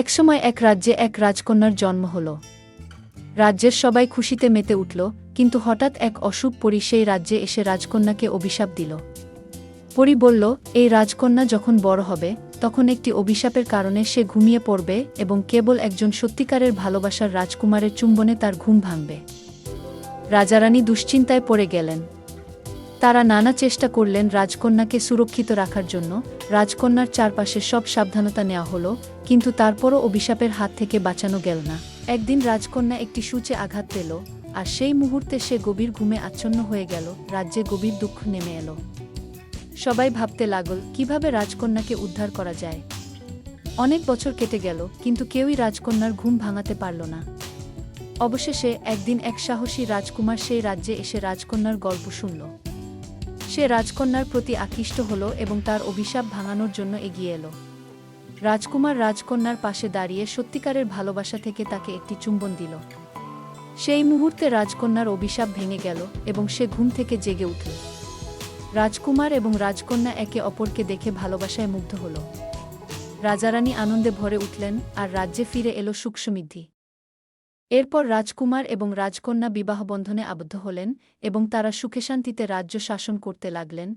একসময় এক রাজ্যে এক রাজকন্যার জন্ম হল। রাজ্যের সবাই খুশিতে মেতে উঠল, কিন্তু হঠাৎ এক অশুভ পরি সেই রাজ্যে এসে রাজকন্যাকে অভিশাপ দিল। পরি বলল, এই রাজকন্যা যখন বড় হবে, তখন একটি অভিশাপের কারণে সে ঘুমিয়ে পড়বে এবং কেবল একজন সত্যিকারের ভালোবাসার রাজকুমারের চুম্বনে তার ঘুম ভাঙবে। রাজারানী দুশ্চিন্তায় পড়ে গেলেন। তারা নানা চেষ্টা করলেন রাজকন্যাকে সুরক্ষিত রাখার জন্য। রাজকন্যার চারপাশে সব সাবধানতা নেওয়া হলো, কিন্তু তারপরও অভিশাপের হাত থেকে বাঁচানো গেল না। একদিন রাজকন্যা একটি সূচে আঘাত পেল, আর সেই মুহূর্তে সে গভীর ঘুমে আচ্ছন্ন হয়ে গেল, রাজ্যে গভীর দুঃখ নেমে এলো। সবাই ভাবতে লাগল, কীভাবে রাজকন্যাকে উদ্ধার করা যায়? অনেক বছর কেটে গেল, কিন্তু কেউই রাজকন্যার ঘুম ভাঙাতে পারল না। অবশেষে একদিন এক সাহসী রাজকুমার সেই রাজ্যে এসে রাজকন্যার গল্প শুনল। সে রাজকন্যার প্রতি আকৃষ্ট হল এবং তার অভিশাপ ভাঙানোর জন্য এগিয়ে এলো। রাজকুমার রাজকন্যার পাশে দাঁড়িয়ে সত্যিকারের ভালোবাসা থেকে তাকে একটি চুম্বন দিল। সেই মুহূর্তে রাজকন্যার অভিশাপ ভেঙে গেল এবং সে ঘুম থেকে জেগে উঠল। রাজকুমার এবং রাজকন্যা একে অপরকে দেখে ভালোবাসায় মুগ্ধ হল। রাজারানী আনন্দে ভরে উঠলেন আর রাজ্যে ফিরে এলো সুখ সমৃদ্ধি এরপর রাজকুমার এবং রাজকন্যা বিবাহ বন্ধনে আবদ্ধ হলেন এবং তারা সুখেশান্তিতে রাজ্য শাসন করতে লাগলেন।